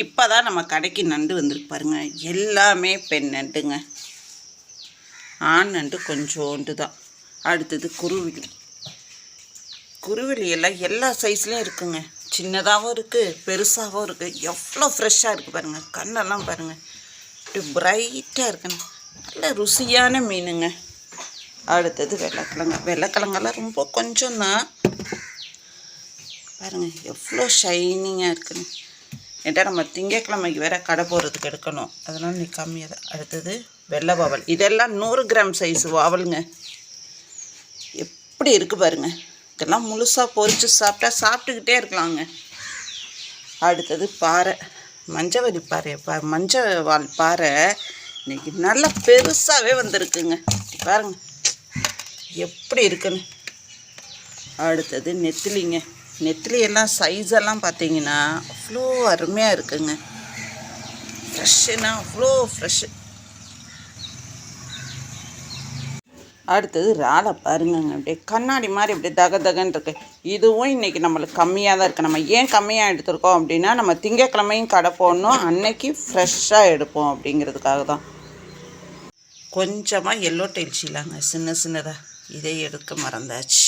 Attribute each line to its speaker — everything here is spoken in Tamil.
Speaker 1: இப்போ தான் நம்ம கடைக்கு நண்டு வந்திருக்கு பாருங்க. எல்லாமே பெண் நண்டுங்க. ஆண் நண்டு கொஞ்சோண்டு தான். அடுத்தது குருவிலி குருவிலி எல்லாம் எல்லா சைஸ்லேயும் இருக்குங்க. சின்னதாகவும் இருக்குது பெருசாகவும் இருக்குது எவ்வளோ ஃப்ரெஷ்ஷாக இருக்குது பாருங்கள் கண்ணெல்லாம் பாருங்கள் இப்படி பிரைட்டாக இருக்குங்க. நல்ல ருசியான மீனுங்க. அடுத்தது வெள்ளைக்கிழங்கு. வெள்ளைக்கிழங்கெல்லாம் ரொம்ப கொஞ்சம் தான் பாருங்கள் எவ்வளோ ஷைனிங்காக இருக்குன்னு ஏன்ட்டா நம்ம திங்கக்கிழமைக்கு வேற கடை போகிறதுக்கு எடுக்கணும். அதனால் நீ கம்மியாக தான் அடுத்தது வெள்ளை வாவல். இதெல்லாம் நூறு கிராம் சைஸ் வாவலுங்க. எப்படி இருக்குது பாருங்க. இதெல்லாம் முழுசாக பொறிச்சு சாப்பிட்டா சாப்பிட்டுக்கிட்டே இருக்கலாங்க. அடுத்தது பாறை. மஞ்சவரி பாறை பா மஞ்சள் வால் பாறை இன்றைக்கி நல்லா பெருசாகவே வந்திருக்குங்க. பாருங்க. எப்படி இருக்குன்னு. அடுத்தது நெத்திலிங்க. நெத்திலி எல்லாம் சைஸ் எல்லாம் பார்த்தீங்கன்னா அவ்வளோ அருமையாக இருக்குங்க. ஃப்ரெஷ்ஷுனா அவ்வளோ ஃப்ரெஷ்ஷு அடுத்தது ராலை பாருங்கங்க. அப்படியே கண்ணாடி மாதிரி அப்படியே தக தகன்னு இருக்கு. இதுவும் இன்றைக்கி நம்மளுக்கு கம்மியாக தான் இருக்குது நம்ம ஏன் கம்மியாக எடுத்திருக்கோம் அப்படின்னா நம்ம திங்கக்கிழமையும் கடை போடணும். அன்னைக்கு ஃப்ரெஷ்ஷாக எடுப்போம் அப்படிங்கிறதுக்காக தான். கொஞ்சமாக எல்லோ டெயில் சீலாங்க சின்ன சின்னதாக இதை எடுக்க மறந்தாச்சு.